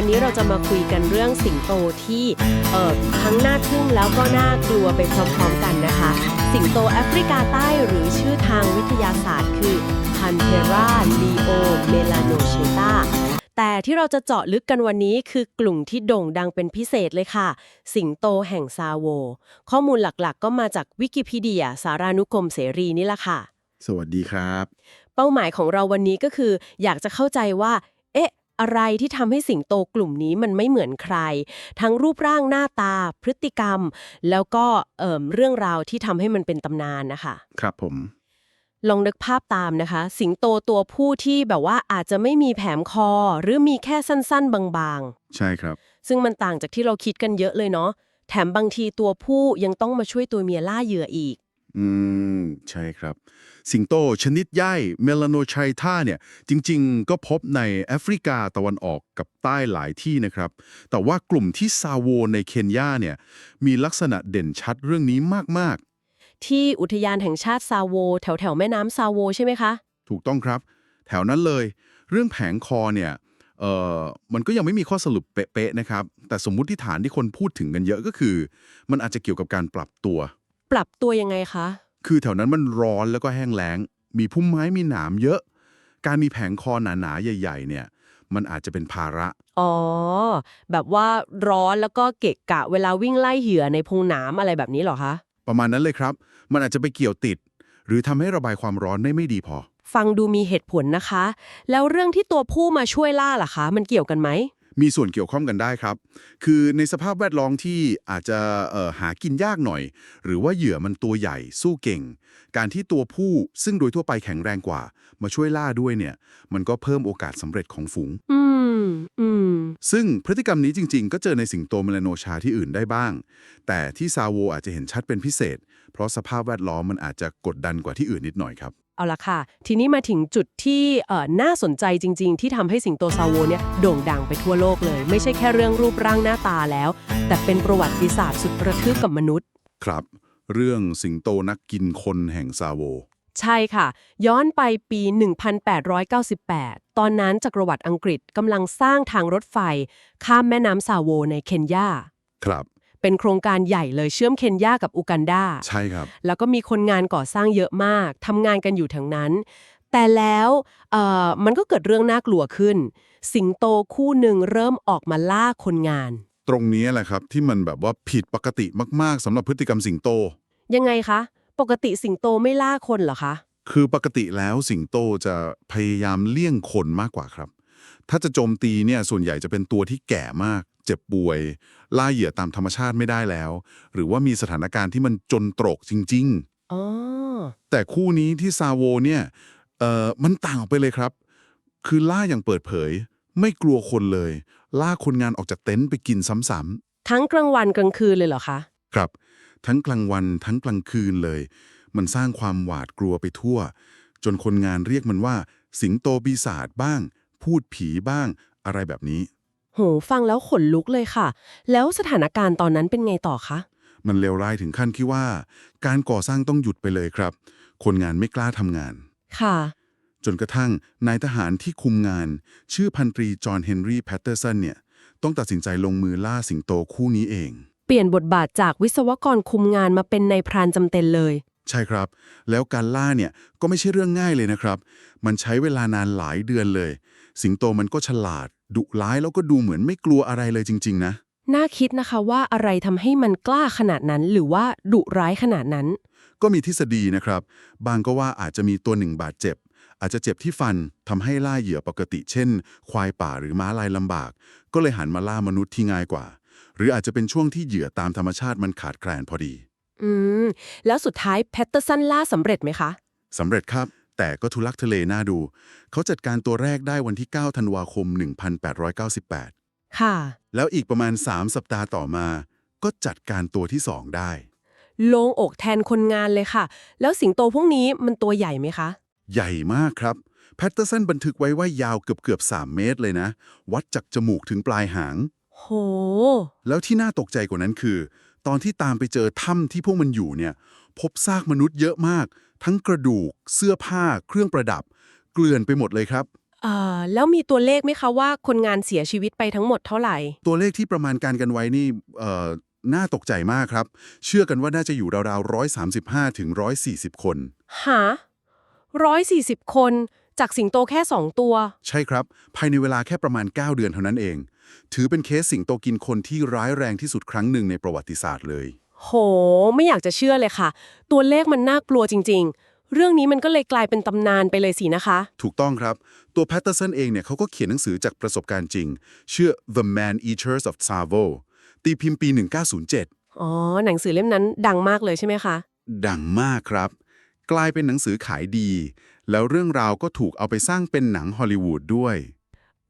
วัสดีค่ะวันนี้เราจะมาคุยกันเรื่องสิงโตที่เอ่อทั้งน่าทึ่งแล้วก็น่ากลัวไปพร้อมๆกันนะคะ สิงโตแอฟริกาใต้หรือชื่อทางวิทยาศาสตร์คือ Panthera leo melanocheta แต่ที่เราจะเจาะลึกกันวันนี้คือกลุ่มที่โด่งดังเป็นพิเศษเลยค่ะ สิงโตแห่งซาโว ข้อมูลหลักๆ ก็มาจากวิกิพีเดีย สารานุกรมเสรีนี่แหละค่ะ สวัสดีครับ เป้าหมายของเราวันนี้ก็คือ อยากจะเข้าใจว่าเอ๊ะอะไรที่ทำให้สิงโตกลุ่มนี้มันไม่เหมือนใคร ทั้งรูปร่างหน้าตา พฤติกรรม แล้วก็เอ่มเรื่องราวที่ทำให้มันเป็นตำนานนะคะ ครับผม ลองนึกภาพตามนะคะ สิงโตตัวผู้ที่แบบว่าอาจจะไม่มีแผมคอ หรือมีแค่สั้นๆ บางใช่ครับๆซึ่งมันต่างจากที่เราคิดกันเยอะเลยเนาะแถมบางทีตัวผู้ยังต้องมาช่วยตัวเมียล่าเหยื่ออีก อืม ใช่ครับ สิงโตชนิดใหญ่เมลาโนไชท่าเนี่ย จริงๆ ก็พบในแอฟริกาตะวันออกกับใต้หลายที่นะครับ แต่ว่ากลุ่มที่ซาโวในเคนยาเนี่ย มีลักษณะเด่นชัดเรื่องนี้มาก ที่อุทยานแห่งชาติซาโว แถวๆแม่น้ำซาโวใช่ไหมคะ ๆ ถูกต้องครับ แถวนั้นเลย เรื่องแผงคอเนี่ยเอ่อมันก็ยังไม่มีข้อสรุปเป๊ะๆนะครับ แต่สมมุติฐานที่คนพูดถึงกันเยอะก็คือ มันอาจจะเกี่ยวกับการปรับตัว ปรับตัวยังไงคะ คือแถวนั้นมันร้อนแล้วก็แห้งแล้ง มีพุ่มไม้มีหนามเยอะ การมีแผงคอหนาๆ ใหญ่ ๆ เนี่ย มันอาจจะเป็นภาระ อ๋อ แบบว่าร้อนแล้วก็เกะกะเวลาวิ่งไล่เหยื่อในพงหนามอะไรแบบนี้เหรอคะ ประมาณนั้นเลยครับ มันอาจจะไปเกี่ยวติด หรือทำให้ระบายความร้อนได้ไม่ดีพอ ฟังดูมีเหตุผลนะคะ แล้วเรื่องที่ตัวผู้มาช่วยล่าล่ะคะ มันเกี่ยวกันไหม มีส่วนเกี่ยวข้องกันได้ครับ คือในสภาพแวดล้อมที่อาจจะเอ่อหากินยากหน่อย หรือว่าเหยื่อมันตัวใหญ่สู้เก่ง การที่ตัวผู้ซึ่งโดยทั่วไปแข็งแรงกว่า มาช่วยล่าด้วยเนี่ย มันก็เพิ่มโอกาสสำเร็จของฝูง อืมอืมซึ่งพฤติกรรมนี้จริง ๆ ก็เจอในสิงโตเมลาโนชาที่อื่นได้บ้าง แต่ที่ซาโวอาจจะเห็นชัดเป็นพิเศษ เพราะสภาพแวดล้อมมันอาจจะกดดันกว่าที่อื่นนิดหน่อยครับ เอาละค่ะ ทีนี้มาถึงจุดที่เอ่อน่าสนใจจริง ๆ ที่ทำให้สิงโตซาโวเนี่ยโด่งดังไปทั่วโลกเลย ไม่ใช่แค่เรื่องรูปร่างหน้าตาแล้ว แต่เป็นประวัติศาสตร์สุดระทึกกับมนุษย์ ครับ เรื่องสิงโตนักกินคนแห่งซาโว ใช่ค่ะ ย้อนไปปี 1898 ตอนนั้นจักรวรรดิอังกฤษกำลังสร้างทางรถไฟ ข้ามแม่น้ำซาโวในเคนยา ครับ เป็นโครงการใหญ่เลยเชื่อมเคนยากับอูกันดาใช่ครับ แล้วก็มีคนงานก่อสร้างเยอะมากทำงานกันอยู่ทั้งนั้น แต่แล้วเอ่อมันก็เกิดเรื่องน่ากลัวขึ้น สิงโตคู่หนึ่งเริ่มออกมาล่าคนงาน ตรงนี้แหละครับที่มันแบบว่าผิดปกติมากๆสำหรับพฤติกรรมสิงโต ยังไงคะ ปกติสิงโตไม่ล่าคนเหรอคะคือปกติแล้วสิงโตจะพยายามเลี่ยงคนมากกว่าครับ ถ้าจะโจมตีเนี่ยส่วนใหญ่จะเป็นตัวที่แก่มาก เจ็บป่วย ล่าเหยื่อตามธรรมชาติไม่ได้แล้ว หรือว่ามีสถานการณ์ที่มันจนตรกจริงอ๋อๆแต่คู่นี้ที่ซาโวเนี่ยเอ่อมันต่างออกไปเลยครับ คือล่าอย่างเปิดเผย ไม่กลัวคนเลย ล่าคนงานออกจากเต็นท์ไปกินซ้ำๆทั้งกลางวันกลางคืนเลยเหรอคะครับ ทั้งกลางวันทั้งกลางคืนเลย มันสร้างความหวาดกลัวไปทั่ว จนคนงานเรียกมันว่า สิงโตปีศาจบ้าง พูดผีบ้าง อะไรแบบนี้ โหฟังแล้วขนลุกเลยค่ะ แล้วสถานการณ์ตอนนั้นเป็นไงต่อคะ มันเลวร้ายถึงขั้นที่ว่า การก่อสร้างต้องหยุดไปเลยครับ คนงานไม่กล้าทำงาน ค่ะ จนกระทั่งนายทหารที่คุมงาน ชื่อพันตรีจอห์นเฮนรี่แพตเตอร์สันเนี่ย ต้องตัดสินใจลงมือล่าสิงโตคู่นี้เอง เปลี่ยนบทบาทจากวิศวกรคุมงานมาเป็นนายพรานจำเต็นเลย ใช่ครับ แล้วการล่าเนี่ยก็ไม่ใช่เรื่องง่ายเลยนะครับ มันใช้เวลานานหลายเดือนเลย สิงโตมันก็ฉลาด ดุร้ายแล้วก็ดูเหมือนไม่กลัวอะไรเลยจริง ๆ นะ น่าคิดนะคะว่าอะไรทำให้มันกล้าขนาดนั้น หรือว่าดุร้ายขนาดนั้น ก็มีทฤษฎีนะครับ บางก็ว่าอาจจะมีตัวหนึ่งบาดเจ็บ อาจจะเจ็บที่ฟันทำให้ล่าเหยื่อปกติ เช่น ควายป่าหรือม้าลายลำบาก ก็เลยหันมาล่ามนุษย์ที่ง่ายกว่า หรืออาจจะเป็นช่วงที่เหยื่อตามธรรมชาติมันขาดแคลนพอดี อืม แล้วสุดท้ายแพตเตอร์สันล่าสำเร็จไหมคะ สำเร็จครับ แต่ก็ทุลักทุเลน่าดู เขาจัดการตัวแรกได้วันที่ 9 ธันวาคม 1898 ค่ะ แล้วอีกประมาณ 3 สัปดาห์ต่อมา ก็จัดการตัวที่ 2 ได้โลงอกแทนคนงานเลยค่ะ แล้วสิงโตพวกนี้มันตัวใหญ่ไหมคะ ใหญ่มากครับ แพตเตอร์สันบันทึกไว้ว่ายาวเกือบเกือบ3เมตรเลยนะ วัดจากจมูกถึงปลายหาง โห แล้วที่น่าตกใจกว่านั้นคือ ตอนที่ตามไปเจอถ้ำที่พวกมันอยู่เนี่ย พบซากมนุษย์เยอะมาก ทั้งกระดูก เสื้อผ้า เครื่องประดับ เกลื่อนไปหมดเลยครับ เอ่อแล้วมีตัวเลขไหมคะว่าคนงานเสียชีวิตไปทั้งหมดเท่าไหร่ ตัวเลขที่ประมาณการกันไว้นี่เอ่อน่าตกใจมากครับ เชื่อกันว่าน่าจะอยู่ราวๆ135ถึง140 คน หาร้อยสี่สิบคนจากสิงโตแค่สองตัว ใช่ครับ ภายในเวลาแค่ประมาณ 9 เดือนเท่านั้นเอง ถือเป็นเคสสิงโตกินคนที่ร้ายแรงที่สุดครั้งหนึ่งในประวัติศาสตร์เลย โห ไม่อยากจะเชื่อเลยค่ะ ตัวเลขมันน่ากลัวจริง ๆ เรื่องนี้มันก็เลยกลายเป็นตำนานไปเลยสินะคะ ถูกต้องครับ ตัวแพตเตอร์สันเองเนี่ยเขาก็เขียนหนังสือจากประสบการณ์จริง ชื่อ The Man Eaters of Tsavo ตีพิมพ์ปี 1907 อ๋อ หนังสือเล่มนั้นดังมากเลยใช่ไหมคะ ดังมากครับ กลายเป็นหนังสือขายดี แล้วเรื่องราวก็ถูกเอาไปสร้างเป็นหนังฮอลลีวูดด้วย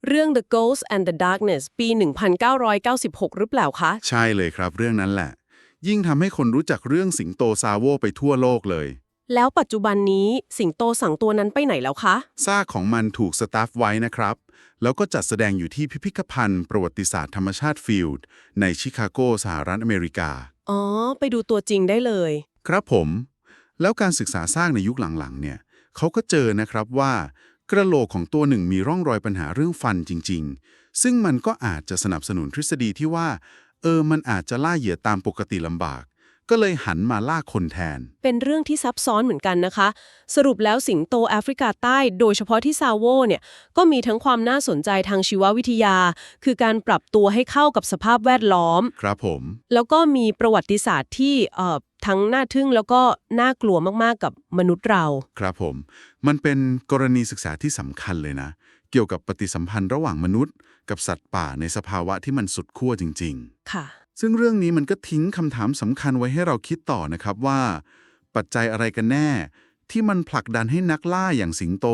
เรื่อง The Ghost and the Darkness ปี 1996 หรือเปล่าคะ ใช่เลยครับ เรื่องนั้นแหละ ยิ่งทำให้คนรู้จักเรื่องสิงโตซาโวไปทั่วโลกเลย แล้วปัจจุบันนี้สิงโตสั่งตัวนั้นไปไหนแล้วคะซากของมันถูกสตาฟไว้นะครับ แล้วก็จัดแสดงอยู่ที่พิพิธภัณฑ์ประวัติศาสตร์ธรรมชาติฟิลด์ ในชิคาโกสหรัฐอเมริกา อ๋อ ไปดูตัวจริงได้เลย ครับผม แล้วการศึกษาสร้างในยุคหลังๆ เนี่ยเขาก็เจอนะครับว่ากระโหลกของตัวหนึ่งมีร่องรอยปัญหาเรื่องฟันจริง ๆ ซึ่งมันก็อาจจะสนับสนุนทฤษฎีที่ว่า เออ มันอาจจะล่าเหยื่อตามปกติลำบาก ก็เลยหันมาล่าคนแทน เป็นเรื่องที่ซับซ้อนเหมือนกันนะคะ สรุปแล้วสิงโตแอฟริกาใต้ โดยเฉพาะที่ซาโวเนี่ยก็มีทั้งความน่าสนใจทางชีววิทยา คือการปรับตัวให้เข้ากับสภาพแวดล้อม ครับผม แล้วก็มีประวัติศาสตร์ที่เอ่อทั้งน่าทึ่งแล้วก็น่ากลัวมากๆกับมนุษย์เรา ครับผม มันเป็นกรณีศึกษาที่สำคัญเลยนะ เกี่ยวกับปฏิสัมพันธ์ระหว่างมนุษย์ กับสัตว์ป่าในสภาวะที่มันสุดขั้วจริง ๆ ค่ะ ซึ่งเรื่องนี้มันก็ทิ้งคำถามสำคัญไว้ให้เราคิดต่อนะครับว่า ปัจจัยอะไรกันแน่ ที่มันผลักดันให้นักล่าอย่างสิงโต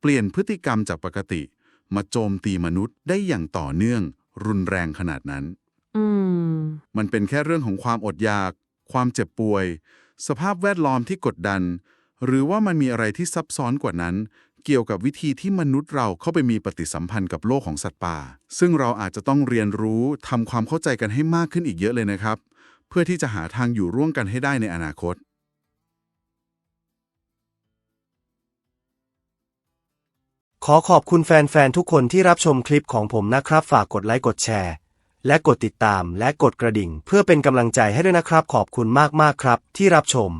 เปลี่ยนพฤติกรรมจากปกติ มาโจมตีมนุษย์ได้อย่างต่อเนื่อง รุนแรงขนาดนั้นอืมมันเป็นแค่เรื่องของความอดอยาก ความเจ็บป่วย สภาพแวดล้อมที่กดดัน หรือว่ามันมีอะไรที่ซับซ้อนกว่านั้น เกี่ยวกับวิธีที่มนุษย์เราเข้าไปมีปฏิสัมพันธ์กับโลกของสัตว์ป่า ซึ่งเราอาจจะต้องเรียนรู้ทำความเข้าใจกันให้มากขึ้นอีกเยอะเลยนะครับ เพื่อที่จะหาทางอยู่ร่วมกันให้ได้ในอนาคต ขอขอบคุณแฟนๆ ทุกคนที่รับชมคลิปของผมนะครับ ฝากกดไลค์กดแชร์ และกดติดตามและกดกระดิ่ง เพื่อเป็นกำลังใจให้ด้วยนะครับ ขอบคุณมากๆครับ ที่รับชม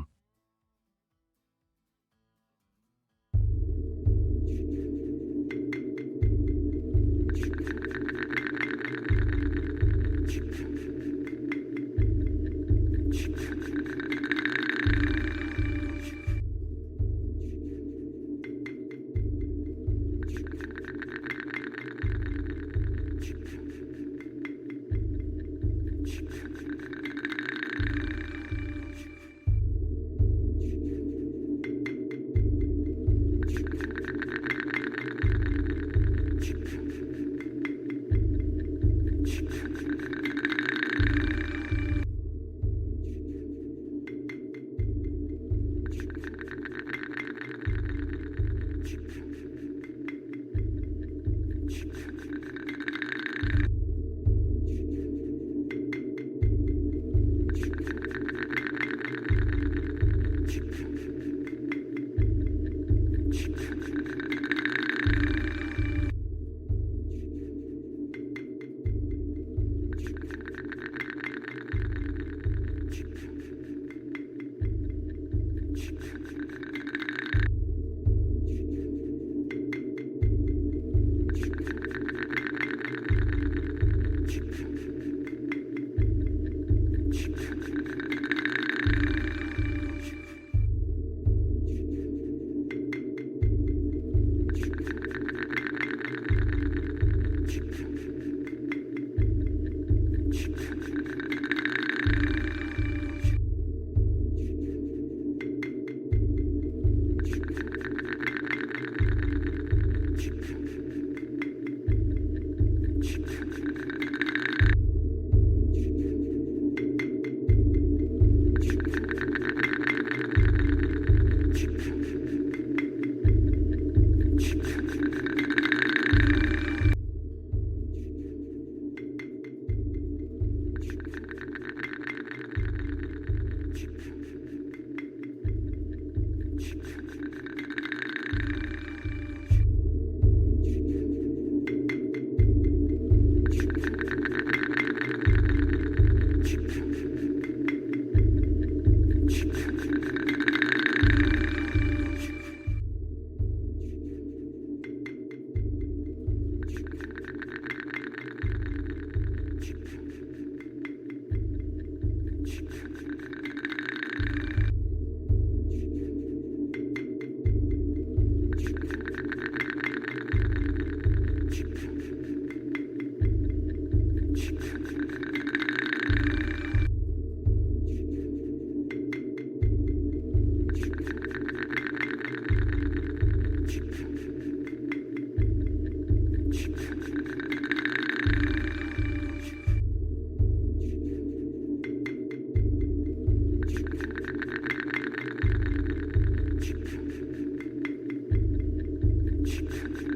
çık çık çık